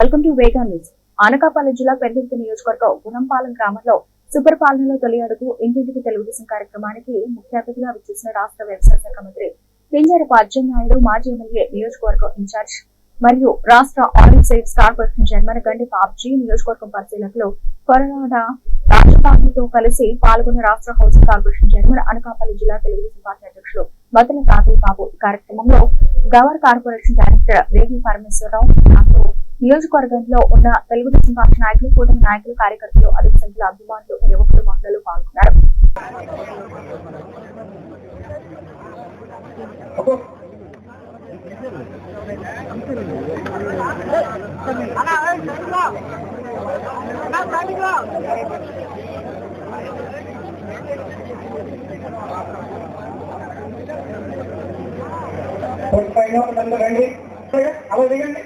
Welcome to Vega news. Anakapalli జిల్లా పెద్దూరు నియోజకవర్గం గుణంపాలెం గ్రామంలో సూపర్ పాలనలో తొలి అడుగు ఇంటింటికి తెలుగుదేశం కార్యక్రమానికి ముఖ్య అతిథిగా విచ్చేసిన రాష్ట్ర వ్యవసాయ శాఖ మంత్రి పింజరపు నాయుడు మాజీ ఎమ్మెల్యే నియోజకవర్గం ఇన్ఛార్జ్ మరియు రాష్ట్ర ఆయిల్ స్టార్ పర్సన్ చైర్మన్ గండి బాబ్జీ నియోజకవర్గం పరిశీలకులు కొరనాడ రాజబాబుతో కలిసి పాల్గొన్న రాష్ట్ర హౌసింగ్ కార్పొరేషన్ చైర్మన్ అనకాపల్లి జిల్లా తెలుగుదేశం పార్టీ అధ్యక్షులు బతుల తాతయ్య బాబు ఈ కార్యక్రమంలో గవర్ కార్పొరేషన్ డైరెక్టర్ వేగి పరమేశ్వరరావు నియోజకవర్గంలో ఉన్న తెలుగుదేశం పార్టీ నాయకులు కూటమి నాయకులు కార్యకర్తలు అధిక సంఖ్యలో అభిమానులు యువకులు మహిళలు పాల్గొన్నారు. పైన రండి. అలా దిగండి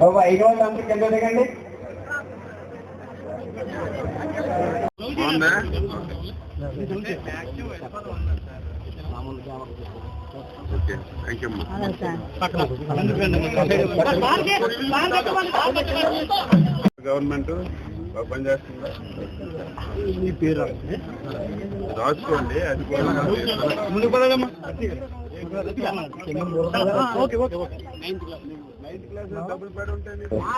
బాబు ఐదు వందల అందరూ కింద దిగండి. గవర్నమెంట్ మీ పేరు రాసుకోండి అది కూడా ముందుకు పదమ్మా ఓకే ఓకే. డబుల్ బెడ్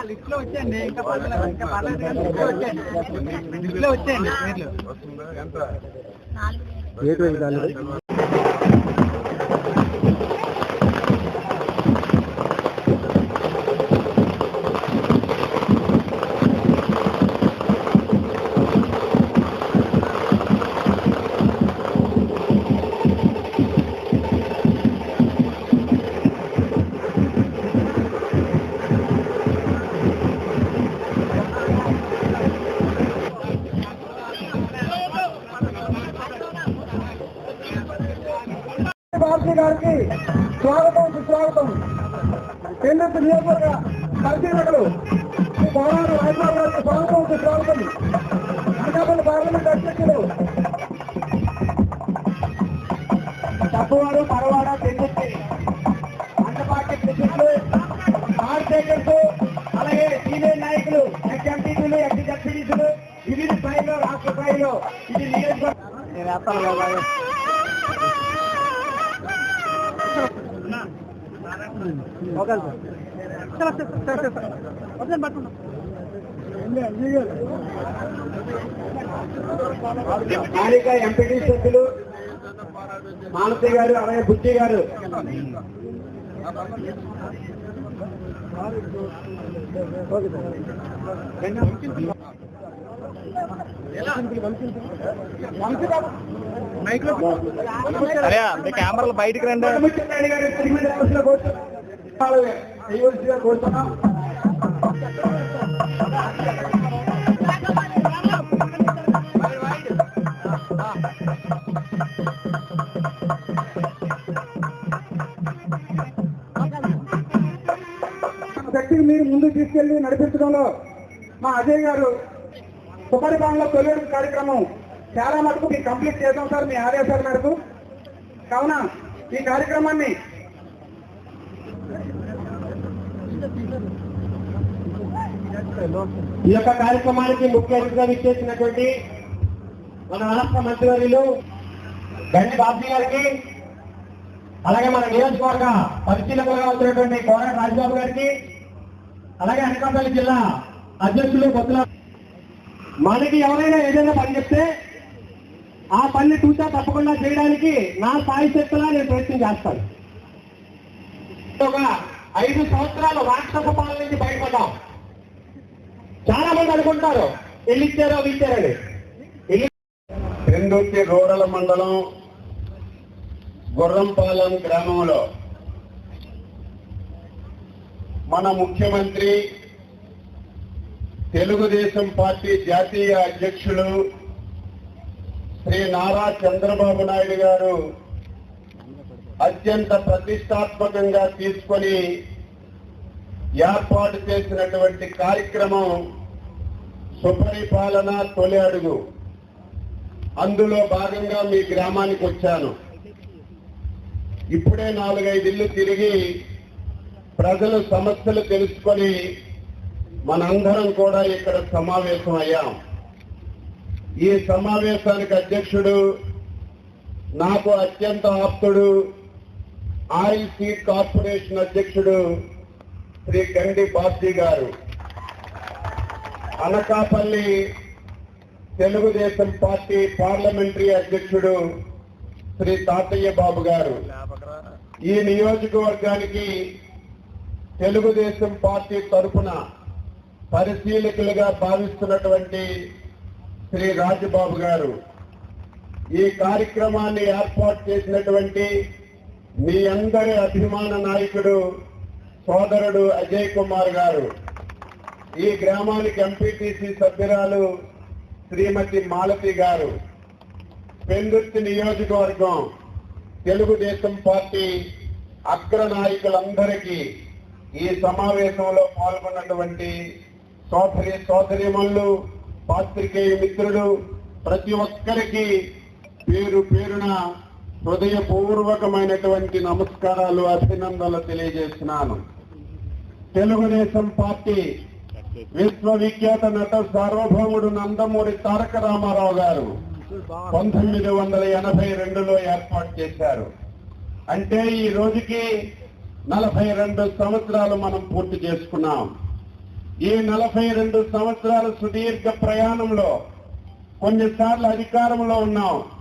లిస్ట్లో వచ్చాయండి. ఇంకా పర్లేదు ఇంకా పర్లేదు లిస్ట్లో వచ్చాయండి. లిస్ట్లో వచ్చాయండి పేర్లు వస్తుందా? ఎంత? గారికి స్వాగతం సుస్వాగతం. కేంద్ర నియోజకవర్గ పరిశీలకులు పోరాడు హైదరాబాద్ గారికి స్వాగతం సుస్వాగతం. అనకాపల్లి పార్లమెంట్ అధ్యక్షులు తప్పువారు పరవాడ చెందుతుంది అంతపాటి ప్రెసిడెంట్లు కార్పొరేటర్స్ అలాగే సీనియర్ నాయకులు ఎక్స్ఎంపీలు ఎక్స్ డెప్యూటీసులు వివిధ స్థాయిలో రాష్ట్ర స్థాయిలో ఇది నియోజకవర్గం okay sir sir sir sir వద్దని పట్టుకున్నా స్థానిక ఎంపీటీ సభ్యులు మానసి గారు అలాగే బుద్ధి గారు. అరే మీ కెమెరాలు బయటికి రండి. ముఖ్యమంత్రి శక్తిని మీరు ముందు తీసుకెళ్ళి నడిపించడంలో మా అజయ్ గారు సుపరిపాలనలో తొలి కార్యక్రమం చాలా మటుకు మీరు కంప్లీట్ చేద్దాం సార్ మీ ఆదేశాల మేరకు. కావున ఈ కార్యక్రమాన్ని ఈ యొక్క కార్యక్రమానికి ముఖ్య అతిథిగా విచ్చేసినటువంటి మన రాష్ట్ర మంత్రివర్యులు గండి బాబీ గారికి అలాగే మన నియోజకవర్గ పరిశీలకులుగా వచ్చినటువంటి కోర రాజబాబు గారికి అలాగే అనకాపల్లి జిల్లా అధ్యక్షులు కొత్తల మనకి ఎవరైనా ఏదైనా పని చెప్తే ఆ పని చూసా తప్పకుండా చేయడానికి నా స్థాయి శక్తులా నేను ప్రయత్నం చేస్తాను. ఐదు సంవత్సరాలు రాక్షస పాలన నుంచి బయటపడ్డాం. చాలా మంది అనుకుంటారు ఇల్లు ఇచ్చారో ఇచ్చారని ఇల్లు పెందుర్తి రూరల్ మండలం గుర్రంపాలెం గ్రామంలో మన ముఖ్యమంత్రి తెలుగుదేశం పార్టీ జాతీయ అధ్యక్షులు శ్రీ నారా చంద్రబాబు నాయుడు గారు అత్యంత ప్రతిష్టాత్మకంగా తీసుకొని ఏర్పాటు చేసినటువంటి కార్యక్రమం సుపరిపాలన తొలి అడుగు. అందులో భాగంగా మీ గ్రామానికి వచ్చాను. ఇప్పుడే నాలుగైదు ఇల్లు తిరిగి ప్రజల సమస్యలు తెలుసుకొని మనందరం కూడా ఇక్కడ సమావేశం అయ్యాం. ఈ సమావేశానికి అధ్యక్షుడు నాకు అత్యంత ఆప్తుడు ఆయిల్ సీడ్ కార్పొరేషన్ అధ్యక్షుడు శ్రీ గండి బాబ్జీ గారు. అనకాపల్లి తెలుగుదేశం పార్టీ పార్లమెంటరీ అధ్యక్షుడు శ్రీ తాతయ్య బాబు గారు. ఈ నియోజకవర్గానికి తెలుగుదేశం పార్టీ తరఫున పరిశీలకులుగా భావిస్తున్నటువంటి శ్రీ రాజబాబు గారు. ఈ కార్యక్రమాన్ని ఏర్పాటు చేసినటువంటి మీ అందరి అభిమాన నాయకుడు సోదరుడు అజయ్ కుమార్ గారు ఈ గ్రామానికి ఎంపీటీసీ సభ్యురాలు శ్రీమతి మాలతి గారు పెందుర్తి నియోజకవర్గం తెలుగుదేశం పార్టీ అగ్ర నాయకులందరికీ ఈ సమావేశంలో పాల్గొన్నటువంటి సోదరి సోదరిమల్లు పాత్రికేయ మిత్రులు ప్రతి ఒక్కరికి పేరు పేరున హృదయపూర్వకమైనటువంటి నమస్కారాలు అభినందనలు తెలియజేస్తున్నాను. తెలుగుదేశం పార్టీ విశ్వవిఖ్యాత నట సార్వభౌముడు నందమూరి తారక రామారావు గారు పంతొమ్మిది వందల ఎనభై రెండులో ఏర్పాటు చేశారు. అంటే ఈ రోజుకి నలభై రెండు సంవత్సరాలు మనం పూర్తి చేసుకున్నాం. ఈ నలభై రెండు సంవత్సరాల సుదీర్ఘ ప్రయాణంలో కొన్నిసార్లు అధికారంలో ఉన్నాం.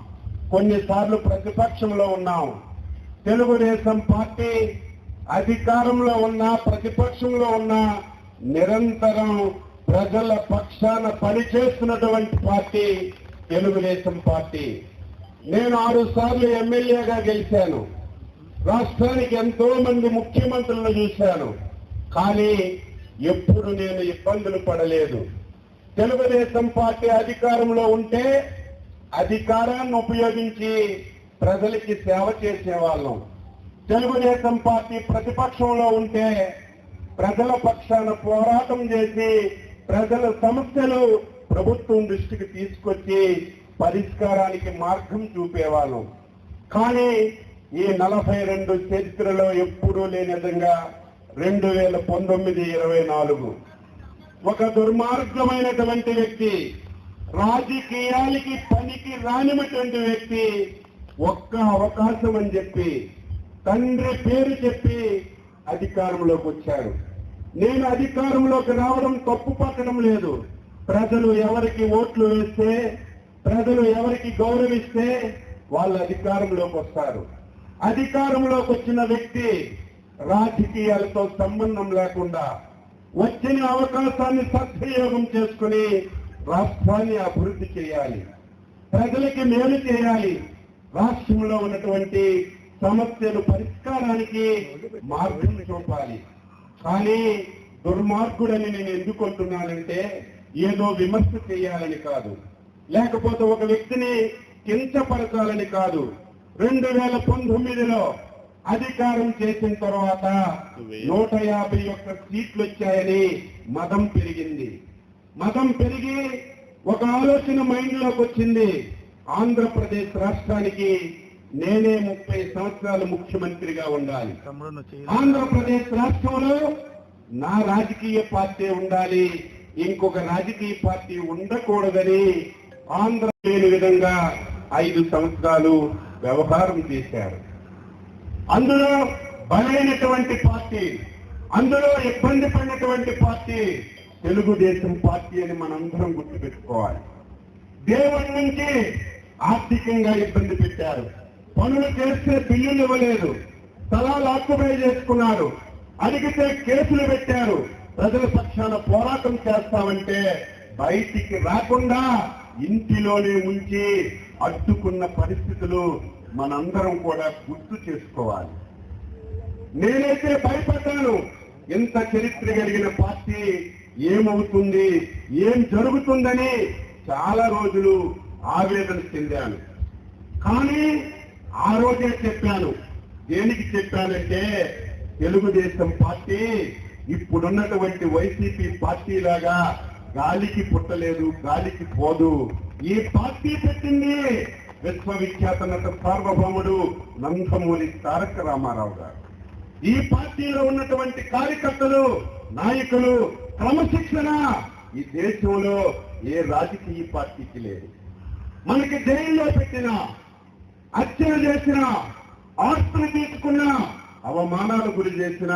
కొన్నిసార్లు ప్రతిపక్షంలో ఉన్నాం. తెలుగుదేశం పార్టీ అధికారంలో ఉన్న ప్రతిపక్షంలో ఉన్న నిరంతరం ప్రజల పక్షాన పనిచేస్తున్నటువంటి పార్టీ తెలుగుదేశం పార్టీ. నేను ఆరు సార్లు ఎమ్మెల్యేగా గెలిచాను. రాష్ట్రానికి ఎంతో మంది ముఖ్యమంత్రులను చూశాను. కానీ ఎప్పుడు నేను ఇబ్బందులు పడలేదు. తెలుగుదేశం పార్టీ అధికారంలో ఉంటే అధికారాన్ని ఉపయోగించి ప్రజలకి సేవ చేసేవాళ్ళం. తెలుగుదేశం పార్టీ ప్రతిపక్షంలో ఉంటే ప్రజల పక్షాన పోరాటం చేసి ప్రజల సమస్యలు ప్రభుత్వం దృష్టికి తీసుకొచ్చి పరిష్కారానికి మార్గం చూపేవాళ్ళం. కానీ ఈ నలభై రెండు చరిత్రలో ఎప్పుడూ లేని విధంగా రెండు వేల పంతొమ్మిది ఇరవై నాలుగు ఒక దుర్మార్గమైనటువంటి వ్యక్తి రాజకీయాలకి పనికి రానిటువంటి వ్యక్తి ఒక్క అవకాశం అని చెప్పి తండ్రి పేరు చెప్పి అధికారంలోకి వచ్చారు నేను అధికారంలోకి రావడం తప్పు పట్టడం లేదు. ప్రజలు ఎవరికి ఓట్లు వేస్తే ప్రజలు ఎవరికి గౌరవిస్తే వాళ్ళు అధికారంలోకి వస్తారు. అధికారంలోకి వచ్చిన వ్యక్తి రాజకీయాలతో సంబంధం లేకుండా వచ్చిన అవకాశాన్ని సద్వినియోగం చేసుకుని రాష్ట్రాన్ని అభివృద్ధి చేయాలి. ప్రజలకి మేలు చేయాలి. రాష్ట్రంలో ఉన్నటువంటి సమస్యలు పరిష్కారానికి మార్గం చూపాలి. కానీ దుర్మార్గుడని నేను ఎందుకు అంటున్నానంటే ఏదో విమర్శ చేయాలని కాదు. లేకపోతే ఒక వ్యక్తిని కించపరచాలని కాదు. రెండు వేల పంతొమ్మిదిలో అధికారం చేసిన తర్వాత నూట యాభై ఒక్క సీట్లు వచ్చాయని మదం పెరిగింది. మదం పెరిగి ఒక ఆలోచన మైండ్లోకి వచ్చింది. ఆంధ్రప్రదేశ్ రాష్ట్రానికి నేనే ముప్పై సంవత్సరాలు ముఖ్యమంత్రిగా ఉండాలి. ఆంధ్రప్రదేశ్ రాష్ట్రంలో నా రాజకీయ పార్టీ ఉండాలి. ఇంకొక రాజకీయ పార్టీ ఉండకూడదని ఆంధ్ర లేని విధంగా ఐదు సంవత్సరాలు వ్యవహారం చేశారు. అందులో బలైనటువంటి పార్టీ అందులో ఇబ్బంది పడినటువంటి పార్టీ తెలుగుదేశం పార్టీ అని మనందరం గుర్తుపెట్టుకోవాలి. దేవుడి నుంచి ఆర్థికంగా ఇబ్బంది పెట్టారు. పనులు చేస్తే బిల్లులు ఇవ్వలేదు. స్థలాలు ఆక్యుపై చేసుకున్నారు. అడిగితే కేసులు పెట్టారు. ప్రజల పక్షాన పోరాటం చేస్తామంటే బయటికి రాకుండా ఇంటిలోనే ఉంచి అడ్డుకున్న పరిస్థితులు మనందరం కూడా గుర్తు చేసుకోవాలి. నేనైతే భయపడ్డాను. ఎంత చరిత్ర కలిగిన పార్టీ ఏమవుతుంది? ఏం జరుగుతుందని చాలా రోజులు ఆవేదన చెందాను. కానీ ఆ రోజే చెప్పాను. దేనికి చెప్పానంటే తెలుగుదేశం పార్టీ ఇప్పుడున్నటువంటి వైసీపీ పార్టీ లాగా గాలికి పుట్టలేదు గాలికి పోదు. ఈ పార్టీ పెట్టింది విశ్వవిఖ్యాత నట సార్వభౌముడు నందమూరి తారక రామారావు గారు. ఈ పార్టీలో ఉన్నటువంటి కార్యకర్తలు నాయకులు క్రమశిక్షణ ఈ దేశంలో ఏ రాజకీయ పార్టీకి లేదు. మనకి జైల్లో పెట్టిన హత్యలు చేసిన ఆస్తులు తీసుకున్న అవమానాలు గురి చేసిన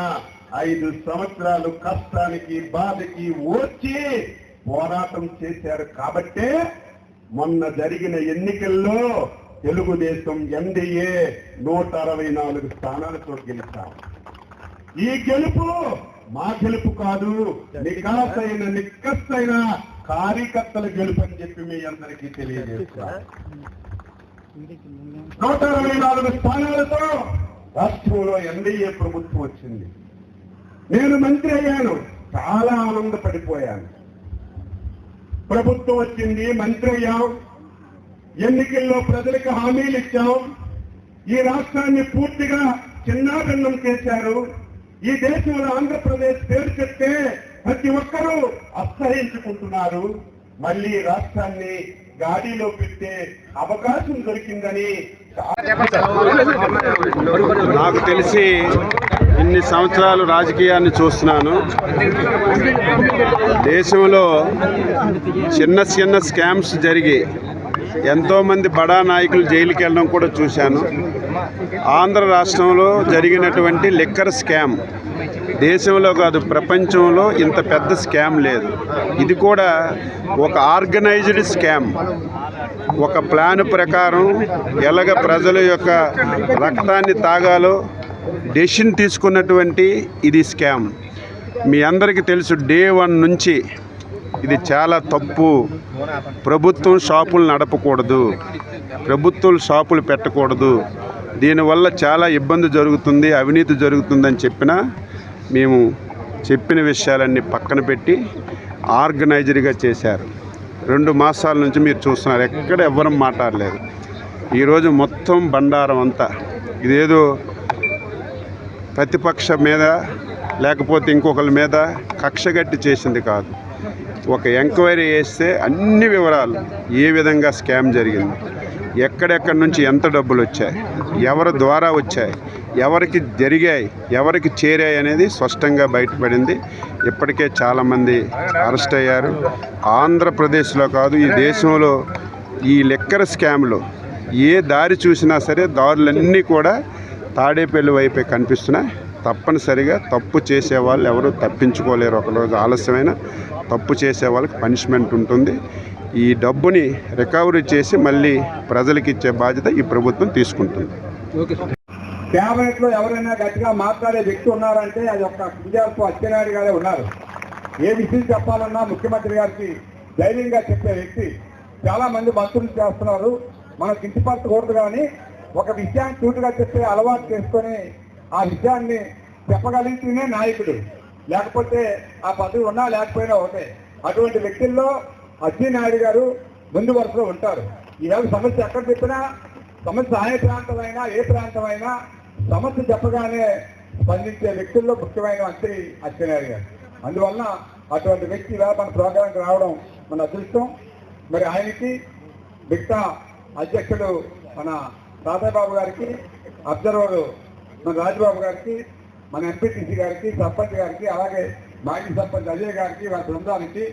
ఐదు సంవత్సరాలు కష్టానికి బాధకి ఓర్చి పోరాటం చేశారు కాబట్టే మొన్న జరిగిన ఎన్నికల్లో తెలుగుదేశం ఎన్డీఏ నూట అరవై నాలుగు స్థానాలతో గెలిచాం. ఈ గెలుపు మా గెలుపు కాదు నికాసైన నిక్కసైన కార్యకర్తల గెలుపు అని చెప్పి మీ అందరికీ తెలియజేస్తాను నూట అరవై నాలుగు స్థానాలతో రాష్ట్రంలో ఎన్డీఏ ప్రభుత్వం వచ్చింది. నేను మంత్రి అయ్యాను చాలా ఆనందపడిపోయాను. ప్రభుత్వం వచ్చింది మంత్రి అయ్యాం ఎన్నికల్లో ప్రజలకు హామీలు ఇచ్చాం ఈ రాష్ట్రాన్ని పూర్తిగా చిన్నాభిన్నం చేశారు. ఈ దేశంలో ఆంధ్రప్రదేశ్ పేరు చెప్తే ప్రతి ఒక్కరూ అసహించుకుంటున్నారు మళ్ళీ రాష్ట్రాన్ని గాడిలో పెట్టే అవకాశం దొరికిందని నాకు తెలిసి ఇన్ని సంవత్సరాలు రాజకీయాన్ని చూస్తున్నాను. దేశంలో చిన్న చిన్న స్కామ్స్ జరిగి ఎంతోమంది బడా నాయకులు జైలుకి వెళ్ళడం కూడా చూశాను. ఆంధ్ర రాష్ట్రంలో జరిగినటువంటి లిక్కర్ స్కామ్. దేశంలో కాదు ప్రపంచంలో ఇంత పెద్ద స్కామ్ లేదు. ఇది కూడా ఒక ఆర్గనైజ్డ్ స్కామ్. ఒక ప్లాన్ ప్రకారం ఎలాగ ప్రజల యొక్క రక్తాన్ని తాగాలో డెసిషన్ తీసుకున్నటువంటి ఇది స్కామ్. మీ అందరికీ తెలుసు డే వన్ నుంచి ఇది చాలా తప్పు. ప్రభుత్వం షాపులు నడపకూడదు. ప్రభుత్వం షాపులు పెట్టకూడదు. దీనివల్ల చాలా ఇబ్బంది జరుగుతుంది అవినీతి జరుగుతుందని చెప్పినా మేము చెప్పిన విషయాలన్నీ పక్కన పెట్టి ఆర్గనైజర్గా చేశారు. రెండు మాసాల నుంచి మీరు చూస్తున్నారు ఎక్కడ ఎవ్వరం మాట్లాడలేదు. ఈరోజు మొత్తం బండారం అంతా ఇదేదో ప్రతిపక్ష మీద లేకపోతే ఇంకొకరి మీద కక్షగట్టి చేసింది కాదు. ఒక ఎంక్వైరీ చేస్తే అన్ని వివరాలు ఏ విధంగా స్కామ్ జరిగింది ఎక్కడెక్కడి నుంచి ఎంత డబ్బులు వచ్చాయి ఎవరి ద్వారా వచ్చాయి ఎవరికి జరిగాయి ఎవరికి చేరాయి అనేది స్పష్టంగా బయటపడింది. ఇప్పటికే చాలామంది అరెస్ట్ అయ్యారు. ఆంధ్రప్రదేశ్లో కాదు ఈ దేశంలో ఈ లెక్కర స్కామ్లు ఏ దారి చూసినా సరే దారులన్నీ కూడా తాడేపల్లి వైపే కనిపిస్తున్నాయి. తప్పనిసరిగా తప్పు చేసే వాళ్ళు ఎవరు తప్పించుకోలేరు. ఒకరోజు ఆలస్యమైన తప్పు చేసే వాళ్ళకి పనిష్మెంట్ ఉంటుంది. ఈ డబ్బుని రికవరీ చేసి మళ్ళీ ప్రజలకు ఇచ్చే బాధ్యత ఈ ప్రభుత్వం తీసుకుంటుంది. కేబినెట్లో ఎవరైనా గట్టిగా మాట్లాడే వ్యక్తి ఉన్నారంటే అది ఒక కుంజార్పు అచ్చెన్నాయుడు గారే ఉన్నారు. ఏ విషయం చెప్పాలన్నా ముఖ్యమంత్రి గారికి ధైర్యంగా చెప్పే వ్యక్తి. చాలా మంది మంత్రులు చేస్తున్నారు. మనకు ఇంటిపరచకూడదు కానీ ఒక విషయాన్ని చూటుగా చెప్పే అలవాటు చేసుకొని ఆ విషయాన్ని చెప్పగలిగితేనే నాయకుడు. లేకపోతే ఆ పదవి ఉన్నా లేకపోయినా ఒకటే. అటువంటి వ్యక్తుల్లో అచ్చెన్నాయుడు గారు ముందు వరుసలో ఉంటారు. ఈరోజు సమస్య ఎక్కడ చెప్పినా సమస్య ఏ ప్రాంతమైనా ఏ ప్రాంతమైనా సమస్య చెప్పగానే స్పందించే వ్యక్తుల్లో ముఖ్యమైన మంత్రి అచ్చెన్నాయుడు గారు. అందువల్ల అటువంటి వ్యక్తి ఇలా మన ప్రోగ్రాంకి రావడం మన అదృష్టం. మరి ఆయనకి బిక్టా అధ్యక్షుడు మన రాధాబాబు గారికి అబ్జర్వర్ మన రాజబాబు గారికి మన ఎంపీటీసీ గారికి సర్పంచ్ గారికి అలాగే మాజీ సర్పంచ్ అజయ్ గారికి వారి బృందానికి